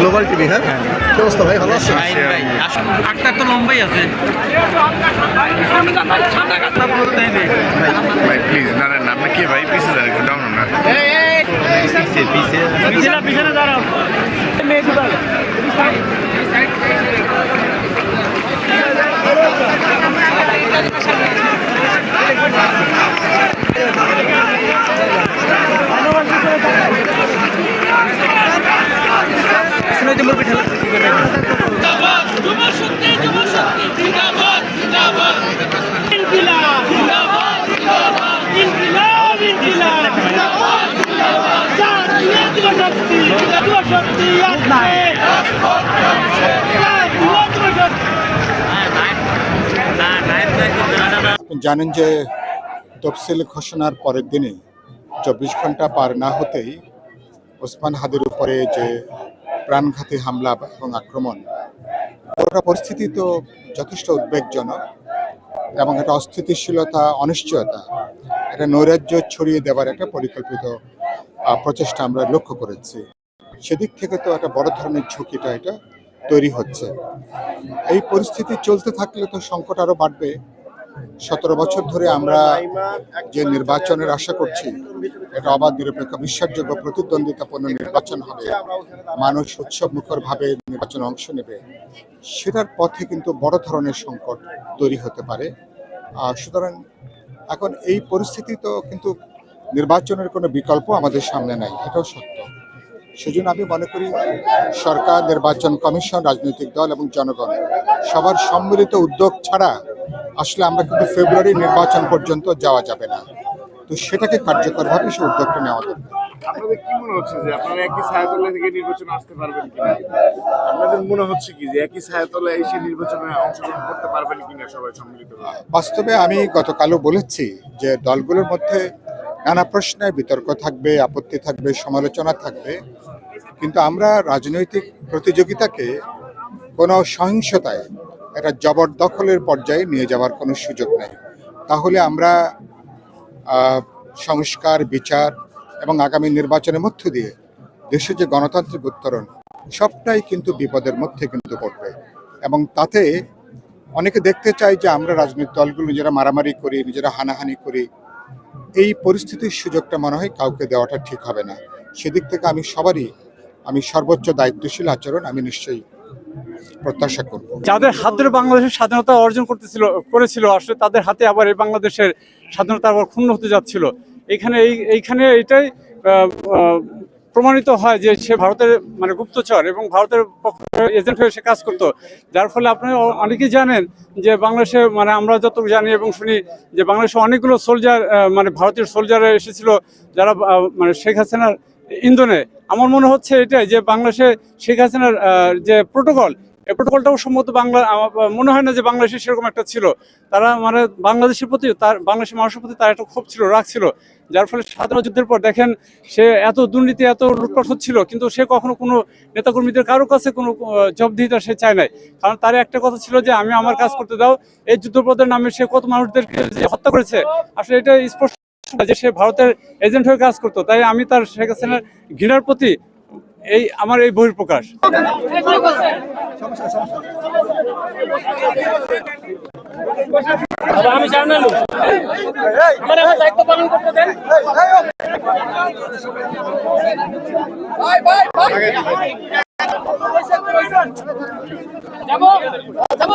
Global TV হ্যাঁ কি অবস্থা ভাই ভালো আছেন আটটা তো লম্বাই আছে ভাই প্লিজ না না আপনি কে ভাই পিছিয়ে যান একটু ডাউন না পিছনে পিছনে দাঁড়াও জিন্দাবাদ যুব শক্তি যুব শক্তি জিন্দাবাদ জিন্দাবাদ ইনকিলাব জিন্দাবাদ জিন্দাবাদ ইনকিলাব ইনকিলাব জিন্দাবাদ জিন্দাবাদ জাতীয় যুব শক্তি যুব শক্তি আছে জাতীয় যুব শক্তি আপনি জানেন যে তফসিল ঘোষণার পরের দিনে চব্বিশ ঘণ্টা পার না হতেই ওসমান হাদির উপরে যে প্রাণঘাতী হামলা এবং আক্রমণ, পুরোটা পরিস্থিতি তো যথেষ্ট উদ্বেগজনক এবং একটা অস্থিতিশীলতা, অনিশ্চয়তা, একটা নৈরাজ্য ছড়িয়ে দেওয়ার একটা পরিকল্পিত প্রচেষ্টা আমরা লক্ষ্য করেছি। সেদিক থেকে তো একটা বড় ধরনের ঝুঁকিটা এটা তৈরি হচ্ছে। এই পরিস্থিতি চলতে থাকলে তো সংকট আরও বাড়বে। সতেরো বছর ধরে আমরা যে নির্বাচনের আশা করছি, এটা অবাধ, নিরপেক্ষ, বিশ্বাসযোগ্য প্রতিদ্বন্দ্বিতাপূর্ণ নির্বাচন হবে। মানুষ উৎসব মুখর ভাবে নির্বাচনে অংশ নেবে। সেটার পথে কিন্তু বড় ধরনের সংকট তৈরি হতে পারে। আর সুতরাং এখন এই পরিস্থিতি তো কিন্তু নির্বাচনের কোনো বিকল্প আমাদের সামনে নাই, এটাও সত্য। সেজন্য আমি মনে করি সরকার নির্বাচন কমিশন রাজনৈতিক দল এবং জনগণ সবার সম্মিলিত উদ্যোগ ছাড়া আসলে আমরা কিন্তু ফেব্রুয়ারি নির্বাচন পর্যন্ত যাওয়া যাবে না। তো সেটাকে কার্যকরভাবে সে উদ্যোগটা নেওয়া দরকার আপনাদের কি মনে হচ্ছে যে আপনারা একই ছায়াতলা থেকে নির্বাচনে আসতে পারবেন কিনা? আপনাদের মনে হচ্ছে কি যে একই এসে নির্বাচনে অংশগ্রহণ করতে পারবেন কিনা সবাই সম্মিলিত বাস্তবে আমি গতকালও বলেছি যে দলগুলোর মধ্যে নানা প্রশ্নে বিতর্ক থাকবে, আপত্তি থাকবে, সমালোচনা থাকবে। কিন্তু আমরা রাজনৈতিক প্রতিযোগিতাকে কোনো সহিংসতায়, একটা জবরদখলের পর্যায়ে নিয়ে যাওয়ার কোনো সুযোগ নেই। তাহলে আমরা সংস্কার, বিচার এবং আগামী নির্বাচনের মধ্য দিয়ে দেশে যে গণতান্ত্রিক উত্তরণ, সবটাই কিন্তু বিপদের মধ্যে কিন্তু পড়বে। এবং তাতে অনেকে দেখতে চায় যে আমরা রাজনৈতিক দলগুলো নিজেরা মারামারি করি, নিজেরা হানাহানি করি এই পরিস্থিতির সুযোগটা মনে হয় কাউকে দেওয়াটা ঠিক হবে না। সেদিক থেকে আমি সবারই, আমি সর্বোচ্চ দায়িত্বশীল আচরণ আমি নিশ্চয়ই প্রত্যাশা করব। যাদের হাত ধরে বাংলাদেশের স্বাধীনতা অর্জন করতেছিল, করেছিল, আসলে তাদের হাতে আবার এই বাংলাদেশের স্বাধীনতা আবার ক্ষুণ্ণ হতে যাচ্ছিল। এখানে এই, এইখানে এটাই প্রমাণিত হয় যে সে ভারতের মানে গুপ্তচর এবং ভারতের এজেন্ট হয়ে সে কাজ করতো। যার ফলে আপনি অনেকেই জানেন যে বাংলাদেশে মানে আমরা যত জানি এবং শুনি যে বাংলাদেশে অনেকগুলো সোলজার মানে ভারতীয় সোলজার এসেছিল যারা মানে শেখ হাসিনার ইন্ধনে। আমার মনে হচ্ছে এটাই যে বাংলাদেশে শেখ হাসিনার যে প্রোটোকল এই প্রোটোকলটাও সম্ভবত বাংলা মনে হয় না যে বাংলাদেশে সেরকম একটা ছিল। তারা মানে বাংলাদেশের প্রতি তার বাংলাদেশের মানুষের প্রতি তার একটা ক্ষোভ ছিল রাগ ছিল। যার ফলে স্বাধীনতা যুদ্ধের পর দেখেন সে এত দুর্নীতি এত লুটপাট হচ্ছিল কিন্তু সে কখনো কোনো নেতাকর্মীদের কারোর কাছে কোনো আহ, জবাবদিহিতা সে চায় নাই। কারণ তার একটা কথা ছিল যে আমি আমার কাজ করতে দাও এই যুদ্ধপদের নামে সে কত মানুষদেরকে হত্যা করেছে। আসলে এটা স্পষ্ট যে সে ভারতের এজেন্ট হয়ে কাজ করতো। তাই আমি তার শেখ হাসিনার ঘৃণার প্রতি এই আমার এই আমি দেন। যাব। যাব।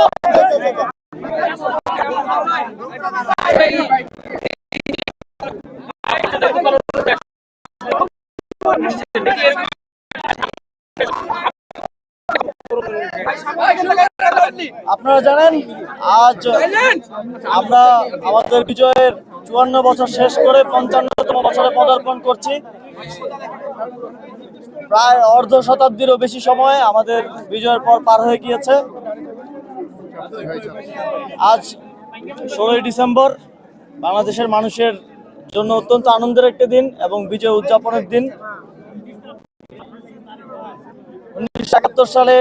আপনারা জানেন আজ আমরা আমাদের বিজয়ের চুয়ান্ন বছর শেষ করে পঞ্চান্নতম বছরে পদার্পণ করছি। প্রায় অর্ধ শতাব্দীরও বেশি সময় আমাদের বিজয়ের পর পার হয়ে গিয়েছে। আজ ষোলোই ডিসেম্বর বাংলাদেশের মানুষের জন্য অত্যন্ত আনন্দের একটি দিন এবং বিজয় উদযাপনের দিন। উনিশশো একাত্তর সালে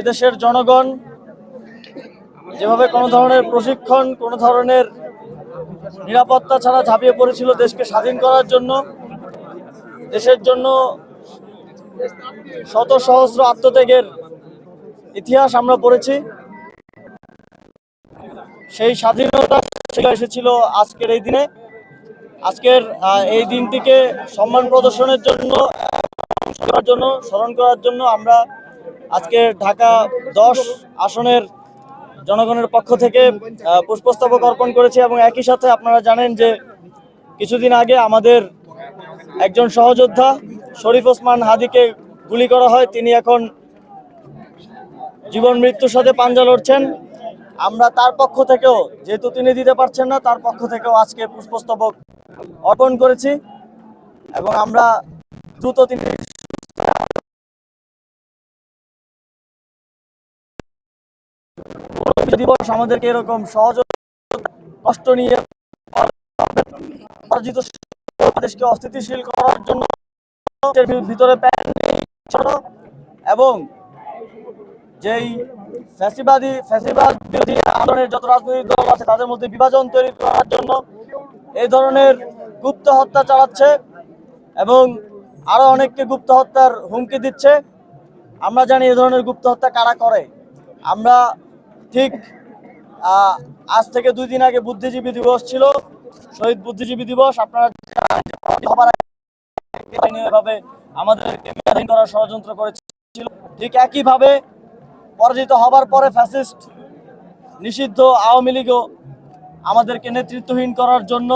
এদেশের জনগণ যেভাবে কোনো ধরনের প্রশিক্ষণ, কোনো ধরনের নিরাপত্তা ছাড়া ঝাঁপিয়ে পড়েছিল দেশকে স্বাধীন করার জন্য, দেশের জন্য শত সহস্র আত্মত্যাগের ইতিহাস আমরা পড়েছি। সেই স্বাধীনতা এসেছিল আজকের এই দিনে। আজকের এই দিনটিকে সম্মান প্রদর্শনের জন্য জন্য, স্মরণ করার জন্য আমরা আজকে ঢাকা দশ আসনের জনগণের পক্ষ থেকে পুষ্পস্তবক অর্পণ করেছি এবং একই সাথে আপনারা জানেন যে কিছুদিন আগে আমাদের একজন সহযোদ্ধা শরীফ ওসমান হাদিকে গুলি করা হয়। তিনি এখন জীবন মৃত্যুর সাথে পাঞ্জা লড়ছেন। আমরা তার পক্ষ থেকেও, যেহেতু তিনি দিতে পারছেন না, তার পক্ষ থেকেও আজকে পুষ্পস্তবক অর্পণ করেছি এবং আমরা দ্রুত তিনি দিবস আমাদেরকে এরকম সহজ কষ্ট নিয়ে অর্জিত দেশকে অস্থিতিশীল করার জন্য ভিতরে এবং যেই ফ্যাসিবাদী ফ্যাসিবাদ বিরোধী আন্দোলনের যত রাজনৈতিক দল আছে, তাদের মধ্যে বিভাজন তৈরি করার জন্য এই ধরনের গুপ্ত হত্যা চালাচ্ছে এবং আরও অনেককে গুপ্ত হত্যার হুমকি দিচ্ছে। আমরা জানি এ ধরনের গুপ্ত হত্যা কারা করে? আমরা ঠিক আজ থেকে দুই দিন আগে বুদ্ধিজীবী দিবস ছিল, শহীদ বুদ্ধিজীবী দিবস, আপনারা আমাদেরকে করার ষড়যন্ত্র করেছিল। ঠিক একইভাবে পরাজিত হবার পরে ফ্যাসিস্ট নিষিদ্ধ আওয়ামী লীগও আমাদেরকে নেতৃত্বহীন করার জন্য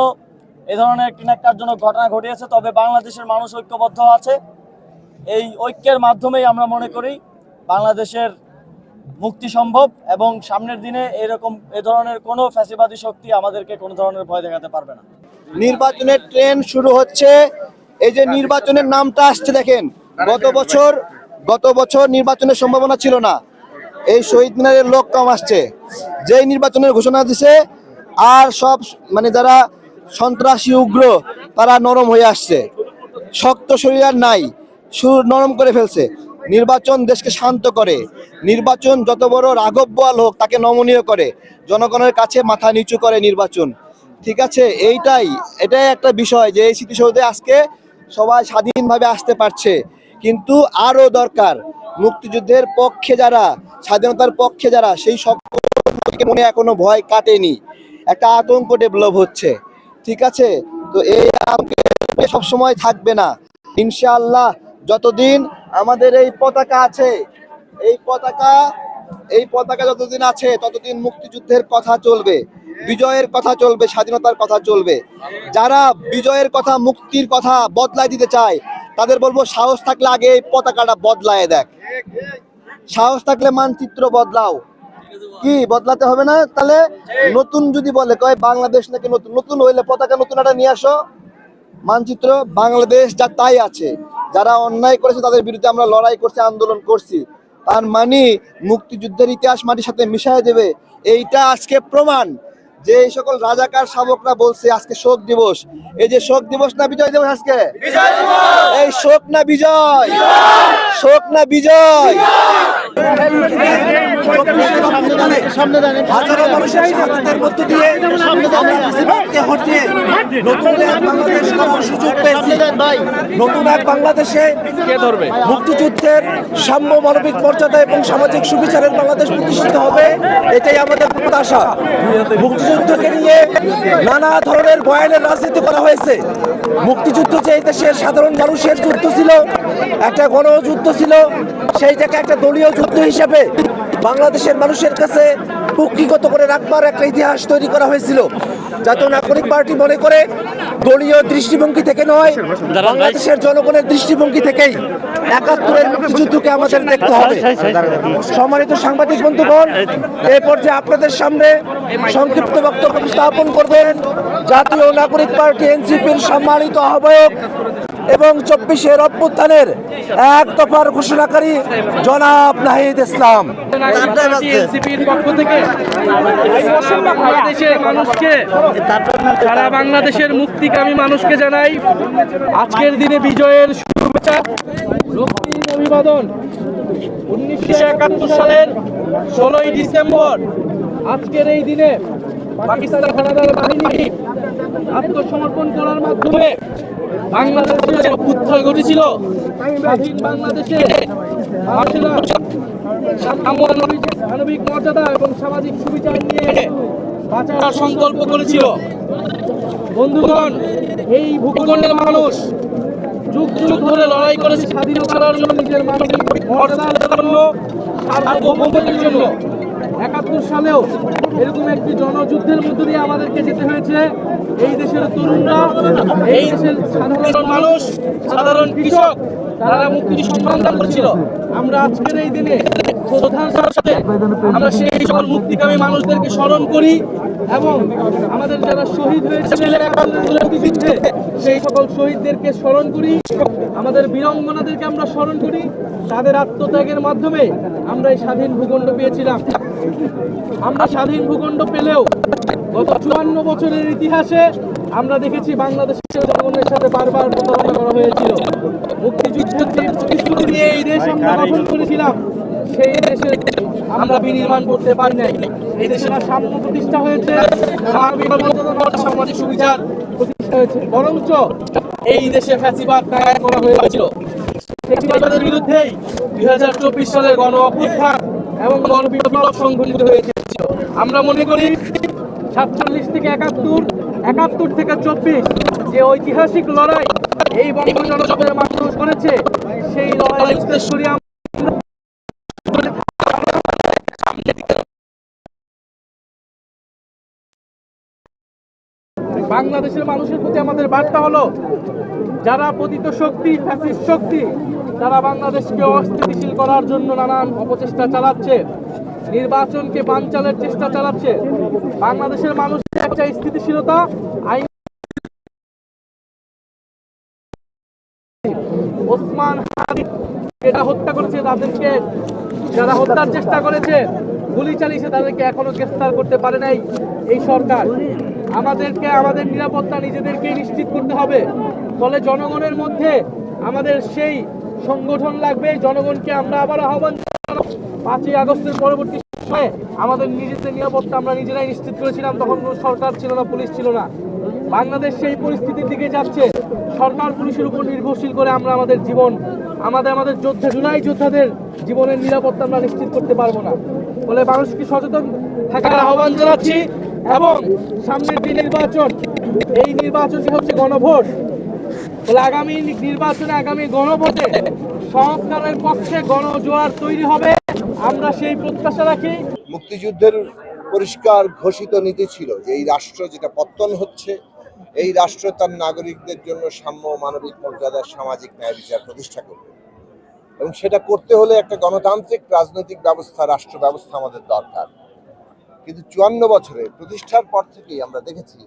এ ধরনের একটি ন্যাক্কারজনক ঘটনা ঘটিয়েছে, তবে বাংলাদেশের মানুষ ঐক্যবদ্ধ আছে। এই ঐক্যের মাধ্যমেই আমরা মনে করি বাংলাদেশের মুক্তি সম্ভব এবং সামনের দিনে এরকম, এ ধরনের কোনো ফ্যাসিবাদী শক্তি আমাদেরকে কোনো ধরনের ভয় দেখাতে পারবে না। নির্বাচনের ট্রেন শুরু হচ্ছে। এই যে নির্বাচনের নামটা আসছে দেখেন, গত বছর গত বছর নির্বাচনের সম্ভাবনা ছিল না। এই শহীদ মিনারের লোক কম আসছে। যেই নির্বাচনের ঘোষণা দিছে, আর সব মানে যারা সন্ত্রাসী, উগ্র, তারা নরম হয়ে আসছে। শক্ত শরীর আর নাই, সুর নরম করে ফেলছে। নির্বাচন দেশকে শান্ত করে। নির্বাচন যত বড় রাঘব হোক, তাকে নমনীয় করে। জনগণের কাছে মাথা নিচু করে নির্বাচন। ঠিক আছে? এইটাই, এটাই একটা বিষয় যে এই স্মৃতিসৌধে আজকে সবাই স্বাধীনভাবে আসতে পারছে। কিন্তু আরও দরকার, মুক্তিযুদ্ধের পক্ষে যারা, স্বাধীনতার পক্ষে যারা, সেই সকলকে মনে এখনও ভয় কাটেনি। একটা আতঙ্ক ডেভেলপ হচ্ছে। ঠিক আছে? তো এই আতঙ্ক সবসময় থাকবে না। ইনশাআল্লাহ, যতদিন আমাদের এই পতাকা আছে। এই পতাকা এই পতাকা যতদিন আছে, ততদিন মুক্তিযুদ্ধের কথা চলবে। বিজয়ের কথা চলবে, স্বাধীনতার কথা চলবে। যারা বিজয়ের কথা, মুক্তির কথা বদলায় দিতে চায়, তাদের বলব সাহস থাকলে আগে এই পতাকাটা বদলায় দেখ। সাহস থাকলে মানচিত্র বদলাও। কি, বদলাতে হবে না? তাহলে নতুন যদি বলে, কয় বাংলাদেশ নাকি নতুন নতুন হইলে পতাকা নতুন একটা নিয়ে আসো। মানচিত্র বাংলাদেশ যা তাই আছে। যারা অন্যায় করেছে তাদের বিরুদ্ধে আমরা লড়াই করছি, আন্দোলন করছি। তার মানে মুক্তিযুদ্ধের ইতিহাস মাটির সাথে মিশায় দেবে, এইটা আজকে প্রমাণ। যে এই সকল রাজাকার শাবকরা বলছে, আজকে শোক দিবস। এই যে শোক দিবস না বিজয় দিবস আজকে? এই শোক না বিজয়? শোক না বিজয়? মুক্তিযুদ্ধের সাম্য মানবিক মর্যাদা এবং সামাজিক সুবিচারের বাংলাদেশ প্রতিষ্ঠিত হবে এটাই আমাদের প্রত্যাশা মুক্তিযুদ্ধকে নিয়ে নানা ধরনের বয়ানের রাজনীতি করা হয়েছে মুক্তিযুদ্ধ যে দেশের সাধারণ মানুষের যুদ্ধ ছিল, একটা গণযুদ্ধ ছিল সেইটাকে একটা দলীয় যুদ্ধ হিসেবে বাংলাদেশের মানুষের কাছে কুক্ষিগত করে রাখবার একটা ইতিহাস তৈরি করা হয়েছিল, যাতে নাগরিক পার্টি মনে করে দলীয় দৃষ্টিভঙ্গি থেকে নয়, বাংলাদেশের জনগণের দৃষ্টিভঙ্গি থেকেই একাত্তরের মুক্তিযুদ্ধকে আমাদের দেখতে হবে। সম্মানিত সাংবাদিক বন্ধুগণ, এ পর্যায়ে আপনাদের সামনে সংক্ষিপ্ত বক্তব্য স্থাপন করবেন জাতীয় নাগরিক পার্টি এনসিপির সম্মানিত আহ্বায়ক এবং চব্বিশের অভ্যুত্থানের এক দফার ঘোষণাকারী জনাব নাহিদ ইসলাম। সারা বাংলাদেশের মুক্তিকামী মানুষকে জানাই আজকের দিনে বিজয়ের শুভেচ্ছা। অভিবাদন। উনিশশো একাত্তর সালের ষোলোই ডিসেম্বর, আজকের এই দিনে পাকিস্তান হানাদার বাহিনী আত্মসমর্পণ করার মাধ্যমে বাংলাদেশের যে অভ্যুত্থান ঘটেছিল বাংলাদেশে মানবিক মর্যাদা এবং সামাজিক সুবিচার নিয়ে বাঁচার সংকল্প করেছিল। বন্ধুগণ, এই ভূখণ্ডের মানুষ যুগ যুগ ধরে লড়াই করেছে স্বাধীনতার জন্য, নিজের মানবিক মর্যাদার জন্য, সার্বভৌমত্বের জন্য। একাত্তর সালেও এরকম একটি জনযুদ্ধের মধ্য দিয়ে আমাদেরকে যেতে হয়েছে। এই দেশের তরুণরা, এই দেশের সাধারণ মানুষ, সাধারণ কৃষক, তারা মুক্তি দান করছিল। আমরা আজকের এই দিনে শ্রদ্ধার সাথে আমরা সেই সকল মুক্তিকামী মানুষদেরকে স্মরণ করি। এবং আমাদের যারা শহীদ হয়েছে সেই সকল শহীদদেরকে স্মরণ করি। আমাদের বীরঙ্গনাদেরকে আমরা স্মরণ করি। তাদের আত্মত্যাগের মাধ্যমে আমরা এই স্বাধীন ভূখণ্ড পেয়েছিলাম। আমরা স্বাধীন ভূখণ্ড পেলেও গত চুয়ান্ন বছরের ইতিহাসে আমরা দেখেছি বাংলাদেশের জনগণের সাথে বারবার প্রতারণা করা হয়েছিল। মুক্তিযুদ্ধের প্রতিশ্রুতি দিয়ে এই দেশ আমরা গঠন করেছিলাম। সেই দেশে আমরা বিনির্মাণ করতে পারি নাই। এই দেশে না সাম্য প্রতিষ্ঠা হয়েছে সামাজিক সুবিচার প্রতিষ্ঠা হয়েছে। বরঞ্চ এই দেশে ফ্যাসিবাদ কায়েম করা হয়েছিল ফ্যাসিবাদের বিরুদ্ধেই দুই হাজার চব্বিশ সালের গণ অভ্যুত্থান এবং গণ বিপ্লব সংঘটিত হয়েছিল আমরা মনে করি সাতচল্লিশ থেকে একাত্তর একাত্তর থেকে চব্বিশ যে ঐতিহাসিক লড়াই এই বঙ্গ জনগণের মানুষ করেছে, সেই লড়াই উদ্দেশ্য বাংলাদেশের মানুষের প্রতি আমাদের বার্তা হলো, যারা পতিত শক্তি, ফ্যাসিস্ট শক্তি, তারা বাংলাদেশকে অস্থিতিশীল করার জন্য নানান অপচেষ্টা চালাচ্ছে, নির্বাচনকে বানচালের চেষ্টা চালাচ্ছে। বাংলাদেশের মানুষের একটা স্থিতিশীলতা, আইন ওসমান এটা হত্যা করেছে তাদেরকে, যারা হত্যার চেষ্টা করেছে, গুলি চালিয়েছে তাদেরকে এখনও গ্রেফতার করতে পারে নাই এই সরকার। আমাদেরকে, আমাদের নিরাপত্তা নিজেদেরকেই নিশ্চিত করতে হবে। ফলে জনগণের মধ্যে আমাদের সেই সংগঠন লাগবে, জনগণকে আমরা আবার আহ্বান। পাঁচই আগস্টের পরবর্তী সময়ে আমাদের নিজেদের নিরাপত্তা আমরা নিজেরাই নিশ্চিত করেছিলাম, তখন কোনো সরকার ছিল না, পুলিশ ছিল না। বাংলাদেশ সেই পরিস্থিতির দিকে যাচ্ছে। সরকার পুলিশের উপর নির্ভরশীল করে আমরা আমাদের জীবন, আমাদের আমাদের যোদ্ধা, জুলাই যোদ্ধাদের জীবনের নিরাপত্তা আমরা নিশ্চিত করতে পারব না। ফলে মানুষকে সচেতন থাকার আহ্বান জানাচ্ছি। এবং সামনের যে নির্বাচন, এই নির্বাচনটি হচ্ছে গণভোট বলে আগামী নির্বাচনে আগামী গণভোটে সংস্কারের পক্ষে গণজোয়ার তৈরি হবে। আমরা সেই প্রত্যাশা রাখি। মুক্তিযুদ্ধের পরিষ্কার ঘোষিত নীতি ছিল যে এই রাষ্ট্র যেটা পত্তন হচ্ছে, এই রাষ্ট্র তার নাগরিকদের জন্য সাম্য মানবিক মর্যাদার সামাজিক ন্যায় বিচার প্রতিষ্ঠা করবে। এবং সেটা করতে হলে একটা গণতান্ত্রিক রাজনৈতিক ব্যবস্থা রাষ্ট্র ব্যবস্থা আমাদের দরকার। কিন্তু চুয়ান্ন বছরে প্রতিষ্ঠার পর থেকেই আমরা দেখেছি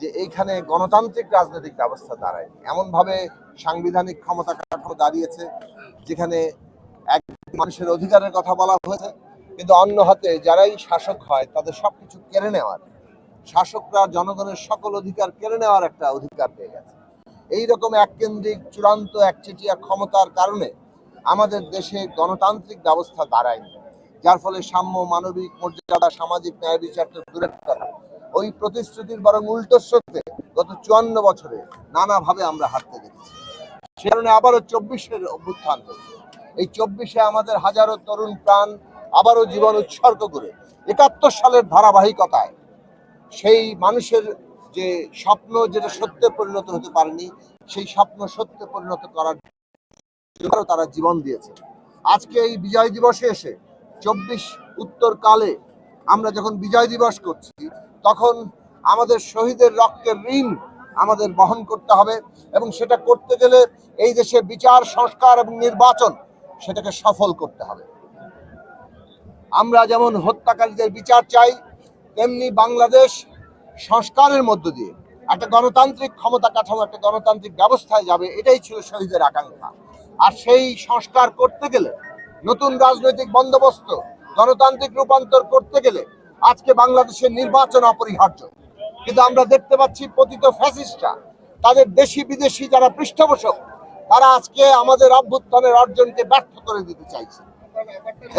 যে এইখানে গণতান্ত্রিক রাজনৈতিক ব্যবস্থা দাঁড়ায় এমনভাবে সাংবিধানিক ক্ষমতা কাঠামো দাঁড়িয়েছে যেখানে এক মানুষের অধিকারের কথা বলা হয়েছে, কিন্তু অন্য হাতে যারাই শাসক হয় তাদের সবকিছু কেড়ে নেওয়ার, শাসকরা জনগণের সকল অধিকার কেড়ে নেওয়ার একটা অধিকার পেয়ে গেছে। এই রকম এককেন্দ্রিক, চূড়ান্ত, একচেটিয়া ক্ষমতার কারণে আমাদের দেশে গণতান্ত্রিক ব্যবস্থা দাঁড়ায়নি। যার ফলে সাম্য, মানবিক মর্যাদা, সামাজিক ন্যায় বিচার তো দূরের কথা ওই প্রতিশ্রুতির বরং উল্টো স্রোতে গত চুয়ান্ন বছরে নানাভাবে আমরা হারতে দেখেছি সে কারণে আবারও চব্বিশের অভ্যুত্থান হয়েছে। এই চব্বিশে আমাদের হাজারো তরুণ প্রাণ আবারও জীবন উৎসর্গ করে। একাত্তর সালের ধারাবাহিকতায় সেই মানুষের যে স্বপ্ন, যেটা সত্যে পরিণত হতে পারেনি, সেই স্বপ্ন সত্যে পরিণত করার তারা জীবন দিয়েছে। আজকে এই বিজয় দিবসে এসে চব্বিশ উত্তরকালে আমরা যখন বিজয় দিবস করছি, তখন আমাদের শহীদের রক্তের ঋণ আমাদের বহন করতে হবে এবং সেটা করতে গেলে এই দেশে বিচার, সংস্কার এবং নির্বাচন সেটাকে সফল করতে হবে। আমরা যেমন হত্যাকারীদের বিচার চাই, তেমনি বাংলাদেশ সংস্কারের মধ্য দিয়ে একটা গণতান্ত্রিক ক্ষমতা কাঠামো, একটা গণতান্ত্রিক ব্যবস্থায় যাবে, এটাই ছিল শহীদের আকাঙ্ক্ষা। আর সেই সংস্কার করতে গেলে নতুন রাজনৈতিক বন্দোবস্ত গণতান্ত্রিক রূপান্তর করতে গেলে আজকে বাংলাদেশের নির্বাচন অপরিহার্য। কিন্তু আমরা দেখতে পাচ্ছি পতিত ফ্যাসিস্টরা, তাদের দেশি বিদেশি যারা পৃষ্ঠপোষক, তারা আজকে আমাদের অভ্যুত্থানের অর্জনকে ব্যর্থ করে দিতে চাইছে।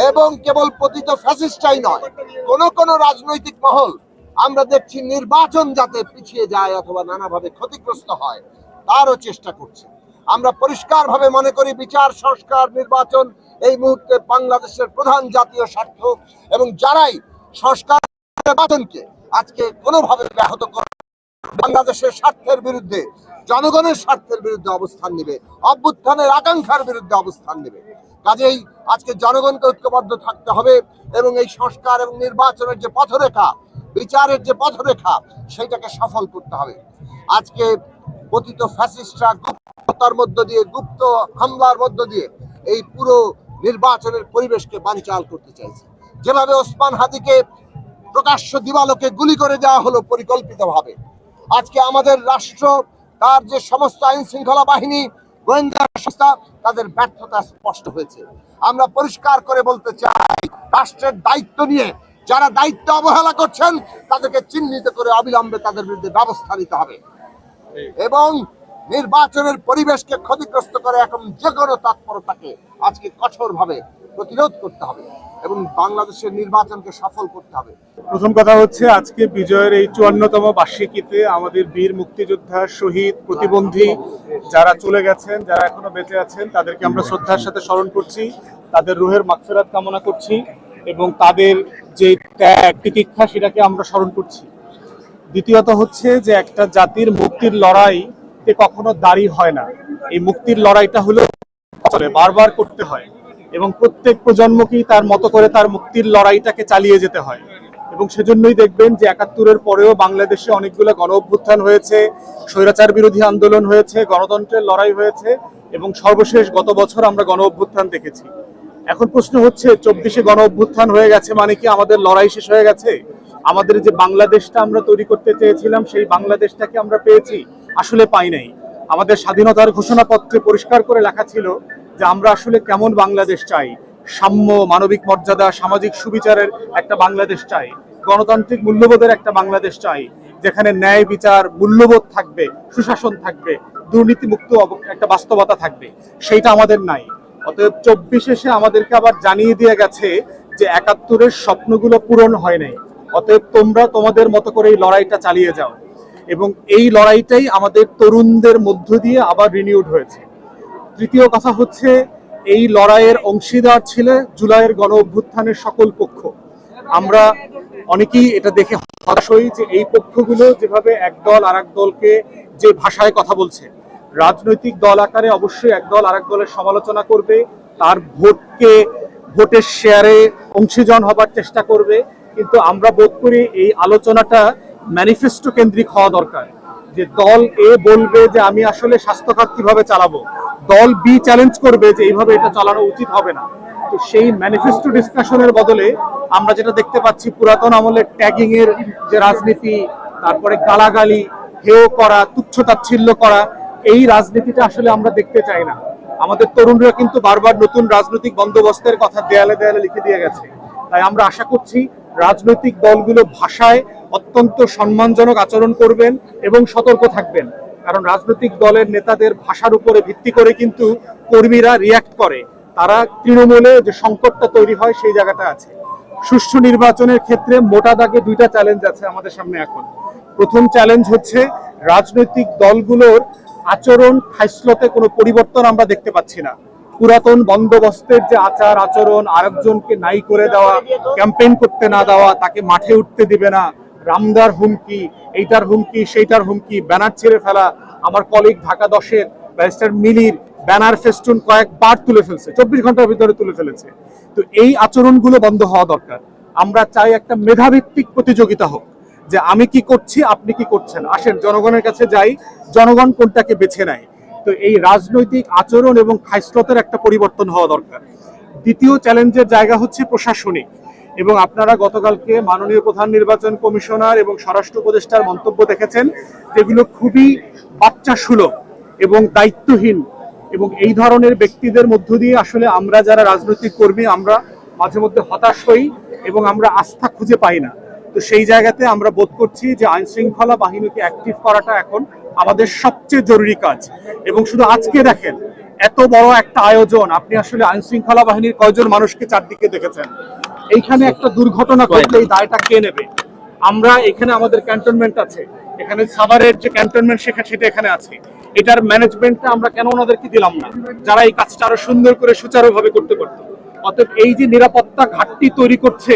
এবং কেবল পতিত ফ্যাসিস্টাই নয়, কোন কোন রাজনৈতিক মহল আমরা দেখছি নির্বাচন যাতে পিছিয়ে যায় অথবা নানাভাবে ক্ষতিগ্রস্ত হয়, তারও চেষ্টা করছে। আমরা পরিষ্কারভাবে মনে করি বিচার, সংস্কার, নির্বাচন এই মুহূর্তে বাংলাদেশের প্রধান জাতীয় স্বার্থ এবং যারাই সংস্কার নির্বাচনকে আজকে কোনোভাবে ব্যাহত করে বাংলাদেশের স্বার্থের বিরুদ্ধে, জনগণের স্বার্থের বিরুদ্ধে অবস্থান নেবে, অভ্যুত্থানের আকাঙ্ক্ষার বিরুদ্ধে অবস্থান নেবে। কাজেই আজকে জনগণকে ঐক্যবদ্ধ থাকতে হবে এবং এই সংস্কার এবং নির্বাচনের যে পথরেখা, বিচারের যে পথরেখা সেটাকে সফল করতে হবে। আজকে পতিত ফ্যাসিস্টরা গুপ্ততার মধ্য দিয়ে, গুপ্ত হামলার মধ্য দিয়ে এই পুরো নির্বাচনের পরিবেশকে বানচাল করতে চাইছে। যেভাবে ওসমান হাদিকে প্রকাশ্য দিবালোকে গুলি করে দেওয়া হলো পরিকল্পিতভাবে। আজকে আমাদের রাষ্ট্র, তার যে সমস্ত আইন শৃঙ্খলা বাহিনী, গোয়েন্দা সংস্থা, তাদের ব্যর্থতা স্পষ্ট হয়েছে। আমরা পরিষ্কার করে বলতে চাই, রাষ্ট্রের দায়িত্ব নিয়ে যারা দায়িত্ব অবহেলা করছেন, তাদেরকে চিহ্নিত করে অবিলম্বে তাদের বিরুদ্ধে ব্যবস্থা নিতে হবে। এবং নির্বাচনের পরিবেশকে ক্ষতিগ্রস্ত করে এখন যে কোনো তৎপরতাকে আজকে কঠোরভাবে প্রতিরোধ করতে হবে এবং বাংলাদেশের নির্বাচনকে সফল করতে হবে। প্রথম কথা হচ্ছে, আজকে বিজয়ের এই চুয়ান্নতম বার্ষিকীতে আমাদের বীর মুক্তিযোদ্ধা শহীদ প্রতিবন্ধী যারা চলে গেছেন, যারা এখনও বেঁচে আছেন, তাদেরকে আমরা শ্রদ্ধার সাথে স্মরণ করছি, তাদের রুহের মাগফিরাত কামনা করছি এবং তাদের যে ত্যাগ, তিতিক্ষা, সেটাকে আমরা স্মরণ করছি। দ্বিতীয়ত হচ্ছে যে একটা জাতির মুক্তির লড়াইতে কখনো দাড়ি হয় না। এই মুক্তির লড়াইটা হলো বারবার করতে হয় এবং প্রত্যেক প্রজন্মকেই তার মতো করে তার মুক্তির লড়াইটাকে চালিয়ে যেতে হয়। এবং সেজন্যই দেখবেন যে একাত্তরের পরেও বাংলাদেশে অনেকগুলো গণ অভ্যুত্থান হয়েছে, স্বৈরাচার বিরোধী আন্দোলন হয়েছে, গণতন্ত্রের লড়াই হয়েছে এবং সর্বশেষ গত বছর আমরা গণ অভ্যুত্থান দেখেছি। এখন প্রশ্ন হচ্ছে, চব্বিশে গণ অভ্যুত্থান হয়ে গেছে মানে কি আমাদের লড়াই শেষ হয়ে গেছে? আমাদের যে বাংলাদেশটা আমরা তৈরি করতে চেয়েছিলাম, সেই বাংলাদেশটাকে আমরা পেয়েছি, আসলে পাই নাই। আমাদের স্বাধীনতার ঘোষণাপত্রে পরিষ্কার করে লেখা ছিল যে আমরা আসলে কেমন বাংলাদেশ চাই। সাম্য, মানবিক মর্যাদা, সামাজিক সুবিচারের একটা বাংলাদেশ চাই। গণতান্ত্রিক মূল্যবোধের একটা বাংলাদেশ চাই, যেখানে ন্যায় বিচার, মূল্যবোধ থাকবে, সুশাসন থাকবে, দুর্নীতিমুক্ত একটা বাস্তবতা থাকবে। সেইটা আমাদের নাই। অতএব চব্বিশে আমাদেরকে আবার জানিয়ে দিয়ে গেছে যে একাত্তরের স্বপ্নগুলো পূরণ হয় নাই। অতএব তোমরা তোমাদের মতো করে এই লড়াইটা চালিয়ে যাও। এবং এই লড়াইটাই আমাদের তরুণদের মধ্য দিয়ে আবার রিনিউড হয়েছে। তৃতীয় কথা হচ্ছে, এই লড়াইয়ের অংশীদার ছিল জুলাইয়ের গণ অভ্যুত্থানের সকল পক্ষ। আমরা অনেকেই এটা দেখে হতাশ হই যে এই পক্ষগুলো যেভাবে এক দল আর দলকে যে ভাষায় কথা বলছে, রাজনৈতিক দল আকারে অবশ্যই এক দল আরেক দলের সমালোচনা করবে, তার ভোটকে, ভোটের শেয়ারে অংশীজন হবার চেষ্টা করবে। কিন্তু আমরা বোধ করি এই আলোচনাটা ম্যানিফেস্টো কেন্দ্রিক হওয়া দরকার। যে দল এ বলবে যে আমি আসলে স্বাস্থ্য খাত কীভাবে চালাবো, দল বি চ্যালেঞ্জ করবে যে এইভাবে এটা চালানো উচিত হবে না। তো সেই ম্যানিফেস্টো ডিসকাশনের বদলে আমরা যেটা দেখতে পাচ্ছি, পুরাতন আমলের ট্যাগিং এর যে রাজনীতি, তারপরে গালাগালি, হেয় করা, তুচ্ছ তাচ্ছিল্য করা, এই রাজনীতিটা আসলে আমরা দেখতে চাই না। আমাদের তরুণরা কিন্তু বারবার নতুন রাজনৈতিক বন্দোবস্তের কথা দেয়ালে দেয়ালে লিখে দিয়ে গেছে। তাই আমরা আশা করছি রাজনৈতিক দলগুলো ভাষায় অত্যন্ত সম্মানজনক আচরণ করবেন এবং সতর্ক থাকবেন। কারণ রাজনৈতিক দলের নেতাদের ভাষার উপরে ভিত্তি করে কিন্তু কর্মীরা রিয়াক্ট করে। তারা তৃণমূলে যে সংকটটা তৈরি হয় সেই জায়গাটা আছে। সুষ্ঠু নির্বাচনের ক্ষেত্রে মোটা দাগে দুইটা চ্যালেঞ্জ আছে আমাদের সামনে এখন। প্রথম চ্যালেঞ্জ হচ্ছে রাজনৈতিক দলগুলোর আচরণ, খাইসলতে কোনো পরিবর্তন আমরা দেখতে পাচ্ছি না। পুরাতন বন্দোবস্তের যে আচার আচরণ আরেকজনকে নাই করে দেওয়া, ক্যাম্পেইন করতে না দেওয়া, তাকে মাঠে উঠতে দিবে না। রামদার হুমকি, এইটার হুমকি, সেইটার হুমকি, ব্যানার ছেড়ে ফেলা। আমার কলিগ ঢাকা দশের ব্যারিস্টার মিলির ব্যানার ফেস্টুন কয়েকবার তুলে ফেলছে, চব্বিশ ঘণ্টার ভিতরে তুলে ফেলেছে। তো এই আচরণগুলো বন্ধ হওয়া দরকার। আমরা চাই একটা মেধাভিত্তিক প্রতিযোগিতা হোক। যে আমি কি করছি, আপনি কি করছেন? আসেন, জনগণের কাছে যাই। জনগণ কোনটাকে বেছে নেয়? তো এই রাজনৈতিক আচরণ এবং খাইসলতের একটা পরিবর্তন হওয়া দরকার। দ্বিতীয় চ্যালেঞ্জের জায়গা হচ্ছে প্রশাসনিক। এবং আপনারা গতকালকে মাননীয় প্রধান নির্বাচন কমিশনার এবং স্বরাষ্ট্র উপদেষ্টার মন্তব্য দেখেছেন, যেগুলো খুবই বাচ্চা সুলভ এবং দায়িত্বহীন। এবং এই ধরনের ব্যক্তিদের মধ্য দিয়ে আসলে আমরা যারা রাজনৈতিক কর্মী, আমরা মাঝে মধ্যে হতাশ হই এবং আমরা আস্থা খুঁজে পাই না। তো সেই জায়গাতে আমরা বোধ করছি যে আইন শৃঙ্খলা বাহিনীকে অ্যাক্টিভ করাটা এখন আমাদের সবচেয়ে জরুরি কাজ। এবং শুধু আজকে দেখেন, এত বড় একটা আয়োজন, আপনি আসলে আইন শৃঙ্খলা বাহিনীর কয়জন মানুষকে চারদিকে দেখেছেন? এইখানে একটা দুর্ঘটনা ঘটলে এই দায়টা কে নেবে? আমরা এখানে আমাদের ক্যান্টনমেন্ট আছে, এখানে সাভারের যে ক্যান্টনমেন্ট সেখানে সেটা এখানে আছে। এটার ম্যানেজমেন্টটা আমরা কেন ওনাদেরকে দিলাম না? যারা এই কাজটা আরও সুন্দর করে সুচারুভাবে করতে পারতো। অতএব এই যে নিরাপত্তা ঘাটতি তৈরি করছে,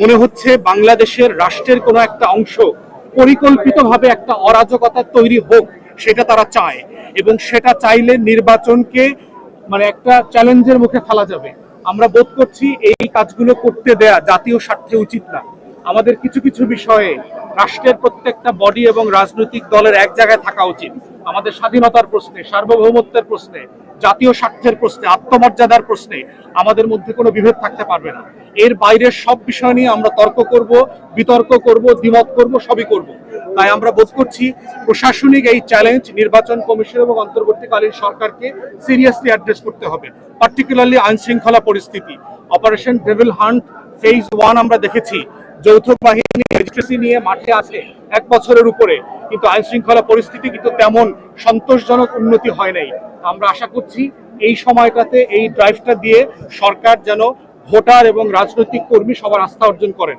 মনে হচ্ছে বাংলাদেশের রাষ্ট্রের কোনো একটা অংশ পরিকল্পিতভাবে একটা অরাজকতা তৈরি হোক, সেটা তারা চায়। এবং সেটা চাইলে নির্বাচনকে মানে একটা চ্যালেঞ্জের মুখে ফেলা যাবে। আমরা বোধ করছি এই কাজগুলো করতে দেয়া জাতীয় স্বার্থে উচিত না। আমাদের কিছু কিছু বিষয়ে রাষ্ট্রের প্রত্যেকটা বডি এবং রাজনৈতিক দলের এক জায়গায় থাকা উচিত। আমাদের স্বাধীনতার প্রশ্নে, সার্বভৌমত্বের প্রশ্নে জাতীয় স্বার্থের প্রশ্নে, আত্মমর্যাদার প্রশ্নে আমাদের মধ্যে কোনো বিভেদ থাকতে পারবে না। এর বাইরের সব বিষয় নিয়ে আমরা তর্ক করব, বিতর্ক করব, দ্বিমত করব, সবই করব। তাই আমরা বোধ করছি প্রশাসনিক এই চ্যালেঞ্জ নির্বাচন কমিশন এবং অন্তর্বর্তীকালীন সরকারকে সিরিয়াসলি অ্যাড্রেস করতে হবে। পার্টিকুলারলি আইন শৃঙ্খলা পরিস্থিতি। Operation devil hunt phase one আমরা দেখেছি। যৌথ বাহিনী রেজিস্ট্রেসি নিয়ে মাঠে আছে এক বছরের উপরে, কিন্তু আইন শৃঙ্খলা পরিস্থিতি কিন্তু তেমন সন্তোষজনক উন্নতি হয় নাই। আমরা আশা করছি এই সময়টাতে এই ড্রাইভটা দিয়ে সরকার যেন ভোটার এবং রাজনৈতিক কর্মী সবার আস্থা অর্জন করেন।